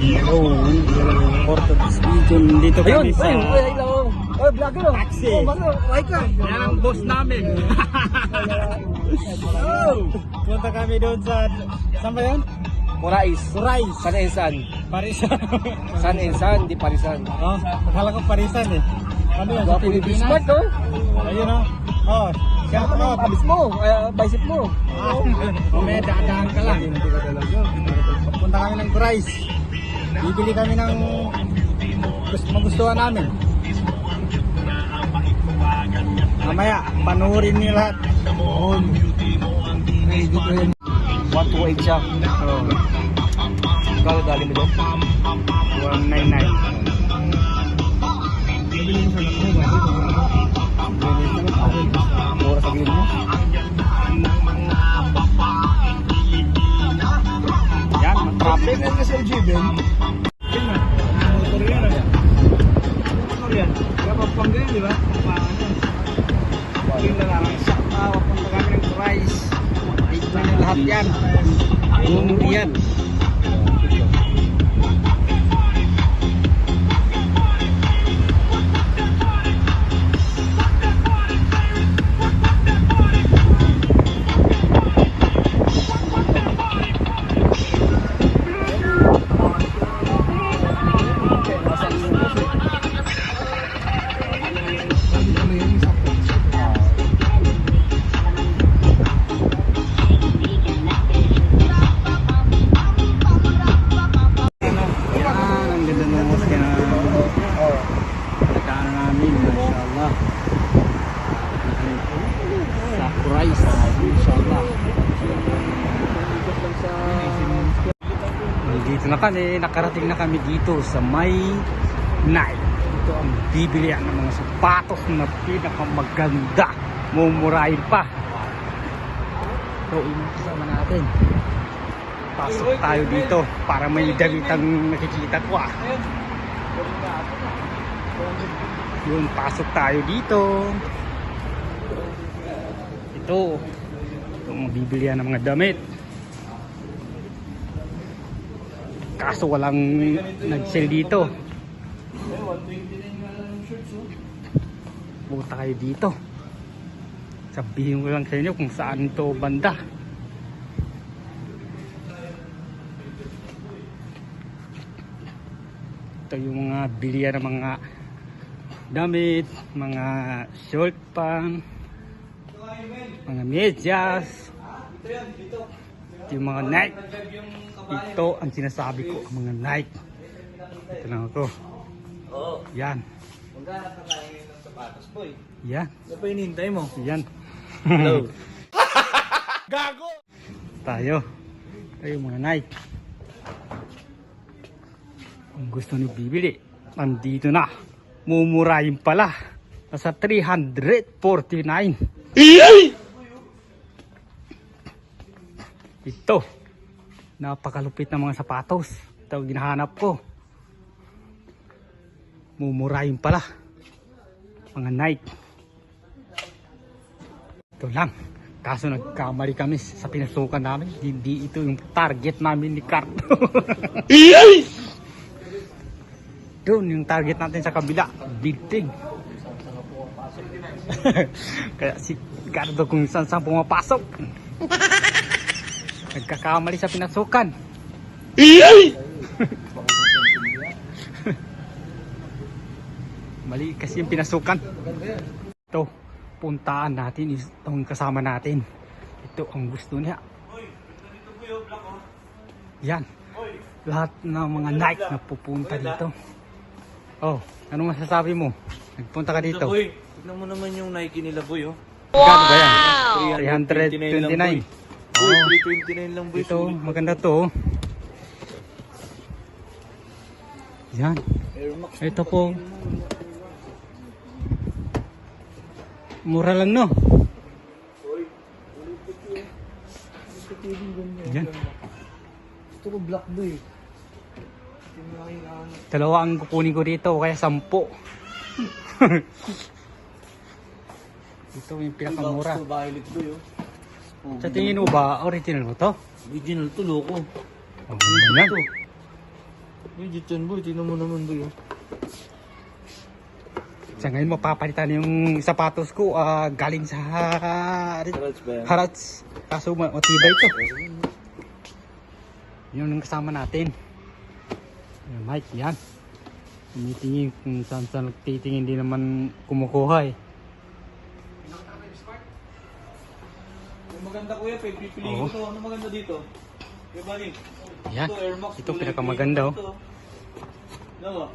Hello, Orthodox Region. Dito Ayun, kami sa... ayun, ay, ay, lang. Ay, vlogger oh. Taxi. Oh, bakit? Why ka? Yan ang boss namin. oh, punta kami doon sa... Saan ba yun? Morais. Surais. San Ensan. Parisan. San Ensan, di Parisan. oh, akala ko Parisan eh. Ano yun? Sa Pilipinas? Bismarck, oh. Ayun oh. Oh, shout Ano out. ang abis mo? Ay, bicep mo. Ah, Mamaya dadaan ka lang. Punta kami ng Surais. Bibili kami ng gusto magustuhan namin. Mamaya, panuorin niyo lahat. Oh, 128 siya. oh, Kalo dali mo doon? 199. Kami, nakarating na kami dito sa may night. Ito ang bibilihan ng mga sapatos na pinakamaganda. Mumurahin pa. So, kasama natin. Pasok tayo dito para may damit ang nakikita ko ah. Yun, pasok tayo dito. Ito. Ito ang bibilihan ng mga damit. Kaso walang nag-sale dito. Punta kayo dito. Sabihin ko lang sa inyo kung saan to banda. Ito yung mga bilihan ng mga damit, mga short pants, mga medyas, ito yung mga Nike. Ito ang sinasabi ko, ang mga Nike. Ito lang ako. Yan. Magkano ka tayo ng sapatos, boy? Yan. Ano pa hinihintay mo? Yan. Hello. Tayo. Ito yung mga Nike. Kung gusto ni bibili, nandito na. Mumurahin pala. Nasa 349. Ito. Napakalupit ng mga sapatos. Ito ginahanap ko. Mumurahin pala. Mga Nike. Ito lang. Kaso nagkamali kami sa pinasukan namin. Hindi ito yung target namin ni Cardo. Doon yung target natin sa kabila. Building. Kaya si Cardo kung saan saan pumapasok. Nagkakamali sa pinasukan. Mali kasi yung pinasukan. Ito, puntaan natin itong kasama natin. Ito ang gusto niya. Yan. Lahat ng mga Nike na pupunta dito. Oh, anong masasabi mo? Nagpunta ka dito. Tignan mo naman yung Nike nila, boy, oh. Magkano ba yan? 329 lang, boy. 329. Boy, Oh. 329 lang, boy. Ito, Sulit. maganda to. oh. Yan. Ito po. Mura lang no. Yan. Ito ko black, boy. Dalawa ang kukunin ko dito, kaya sampo. Ito yung pinakamura. Black violet, boy, oh. Sa tingin mo ba, original mo to? Original to, loko. Oh, yan. Legit yan boy, tinan mo naman boy. oh. Sa ngayon mapapalitan yung sapatos ko ah, galing sa Harats ba yan? Harats. Kaso ma- matibay ito. Yun ang kasama natin. Mike, yan. Tumitingin kung saan saan nagtitingin, hindi naman kumukuha eh. Yung maganda kuya, pag pipiliin Oo. ko to, ano maganda dito? Kuya Baling. Yan. Ito, Air Max, Ito kulay pinakamaganda oh. green. Ito. Ano ba?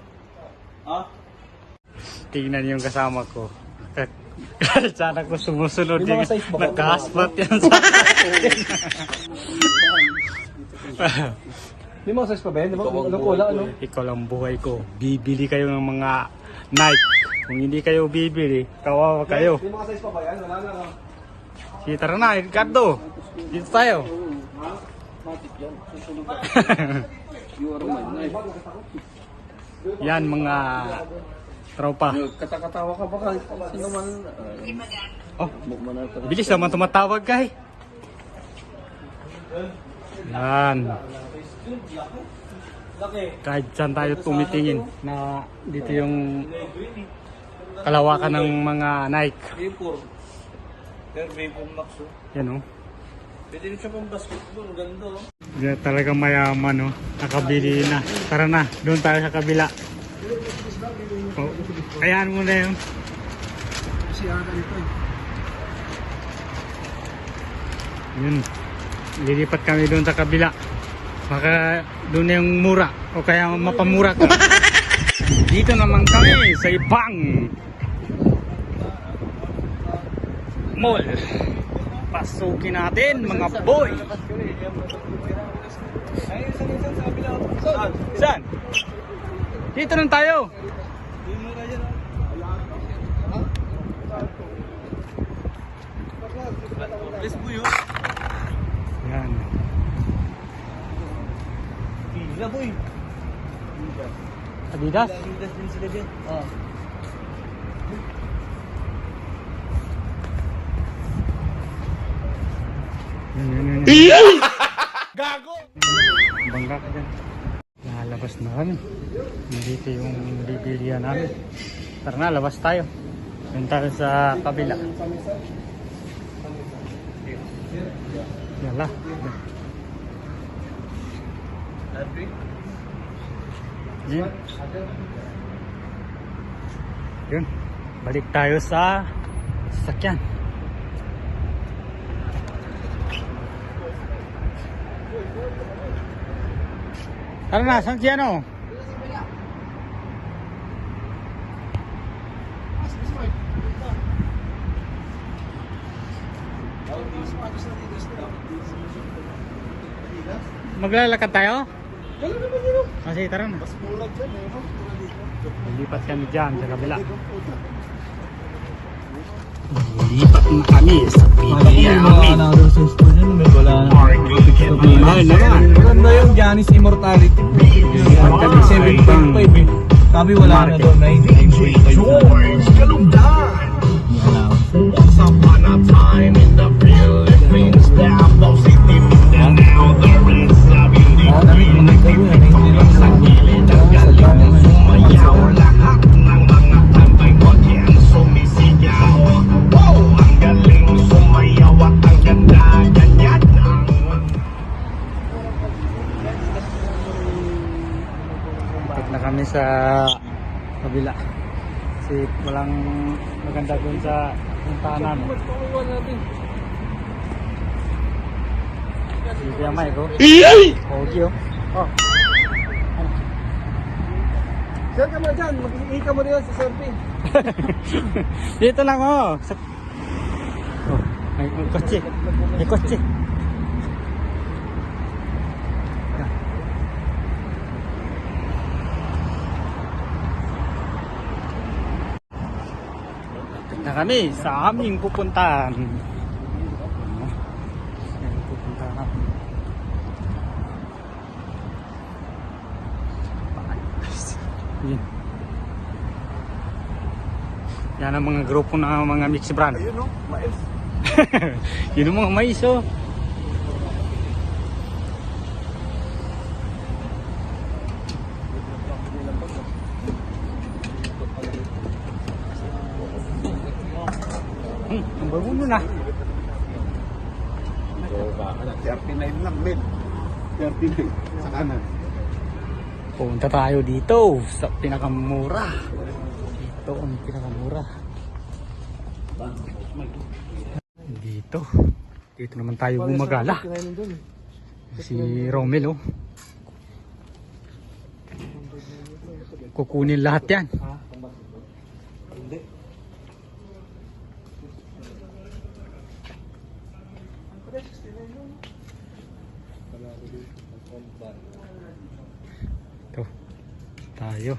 Ha? Tingnan yung kasama ko. Sana ko sumusunod May mga din. size ba? Nagka-asphalt yan sa May mga size pa ba yan? Di ba? Ano ko ano? Ikaw lang buhay ko. Bibili kayo ng mga Nike. Kung hindi kayo bibili, kawawa kayo. May mga size pa ba yan? Wala na no? Sige, tara na, Ricardo. Dito tayo. Yan. Mga tropa. Katakatawa ka ba kahit kasi naman. Oh, ito. bilis naman tumatawag, kay. Yan. Kahit saan tayo tumitingin na dito yung kalawakan ng mga Nike. Pero Vapor Max oh. Yan oh. Pwede rin siya pang basketball. Ang Ganda oh. Yan talaga mayaman oh. Nakabili na. Tara na, doon tayo sa kabila. Oh, kayaan mo na yun. Kasi ata nito eh. Yun. Lilipat kami doon sa kabila. Baka doon na yung mura. O kaya mapamura ka. Dito naman kami sa ibang mall. Pasukin natin mga boy. Saan? Dito lang tayo. Oh. Yan. Pila boy. Adidas. Adidas din sila dyan. Ah. Yan. Gago! Bangga ka dyan. Lalabas na kami. Dito yung bibilihan namin. Tara na, labas tayo. Doon tayo sa kabila. Yala. Yun. Yun. Balik tayo sa sasakyan. Tara na, saan si ano? Maglalakad tayo? Gano'n naman yun oh. Ah, tara na. Mas murag dyan eh. Lipat kami dyan sa kabila. Lipat na kami sa Biliamin. another source po dyan. May wala na. Mahal naman. Maganda yung Giannis Immortality. Lipat kami sa ibang 7.5 eh. Sabi wala na daw 99.5. Lipat na kami sa kabila. Kasi walang maganda dun sa puntahan namin. Mas pakuha natin. Si Kuya Mike, oh. Pogi, oh. Oh. Saan ka mo dyan? Mag-iika mo rin sa surfing. Dito lang, oh. Sa... Oh, may kotse. May kotse. Na kami sa aming pupuntahan. Yan ang mga grupo ng mga mix brand. Ayun no? Mais. Yun ang mga mais oh. Bagulo na. 39 lang, men. 39 sa kanan. Punta tayo dito sa pinakamura. Dito ang pinakamura. Dito. Dito naman tayo gumagala. Doon. Si Romel oh. Kukunin lahat yan. Hindi. Ito. Tayo.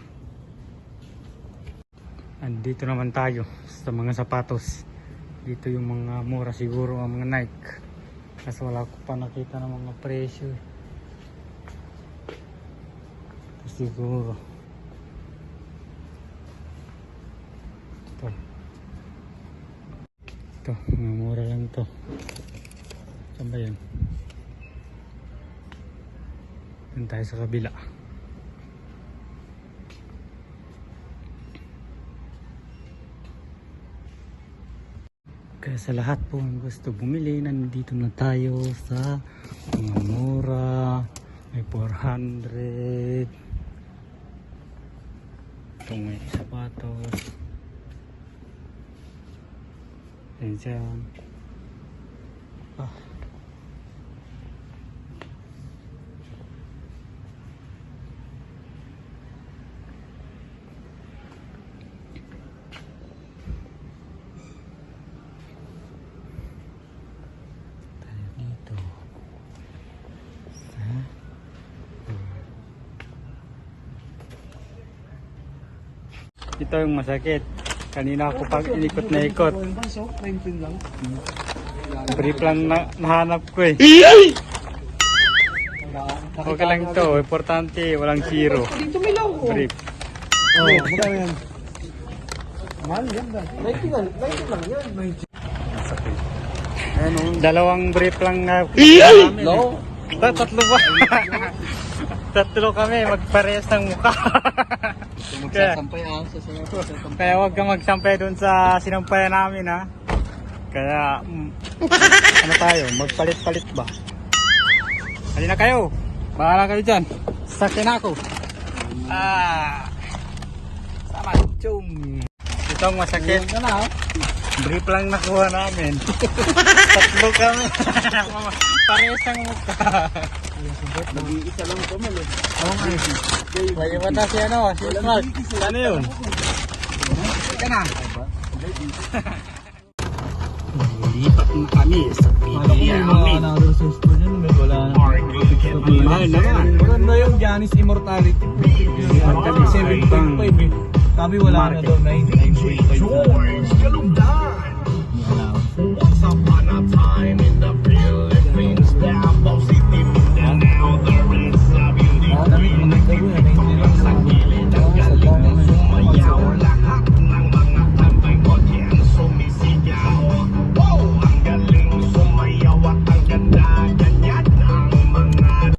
Andito naman tayo sa mga sapatos. Dito yung mga mura siguro ang mga Nike. Kasi wala ko pa nakita ng mga presyo. siguro. Ito. Ito, mga mura lang to. Saan ba yan? Doon tayo sa kabila. Kaya sa lahat po gusto bumili, nandito na tayo sa mga mura, may 400. Itong may sapatos. Yan dyan. Ah. tayo dito sa ito yung masakit kanina ako pag inikot na ikot Yung banso, 19 lang. brief lang na, nahanap ko eh okay lang to importante walang zero Dito may lang ko. brief Oh, magkano yan? Mahal yan ba? 90 lang. 90 lang yan. 90. masakit dalawang brief lang na namin, eh. No? Ta- tatlo ba? tatlo kami magparehas ng mukha kaya, Magsasampay ah. Sasampay. Kaya wag kang magsampay doon sa sinampayan namin ha. Kaya mm, ano tayo, magpalit-palit ba? Halina kayo. Bahala kayo dyan. Sakin ako. Ah. Sama. Chum. Ito ang masakit. Yan ka na ah. Brief lang nakuha namin. Tatlo kami. Parehas ang mukha. Nag-iisa lang ito man eh. Oo nga eh. May iba na si ano, si Mark. Ano yun? Ika na. Lipat na kami sa pilihan namin. naka-resource pa dyan. May wala na. Mahal naman. Maganda yung Giannis Immortality. Magkali 7.5 eh. Sabi wala na daw 99.5 na. George Kalugda